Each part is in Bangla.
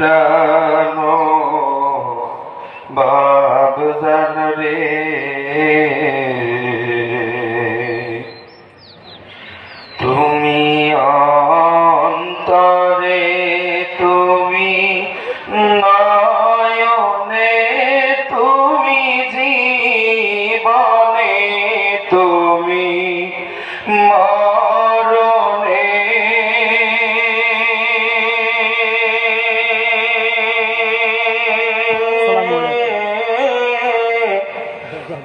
জানো বাপ জান রে। তুমি অন্তরে তুমি নয়নে তুমি জীবনে তুমি মা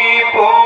people.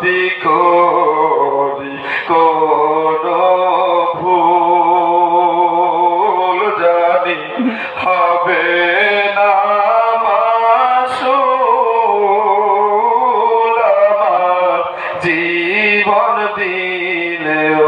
যদি করি কোন ভুল জানি হবে জীবন দিলেও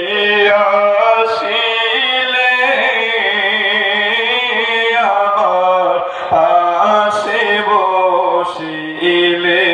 ile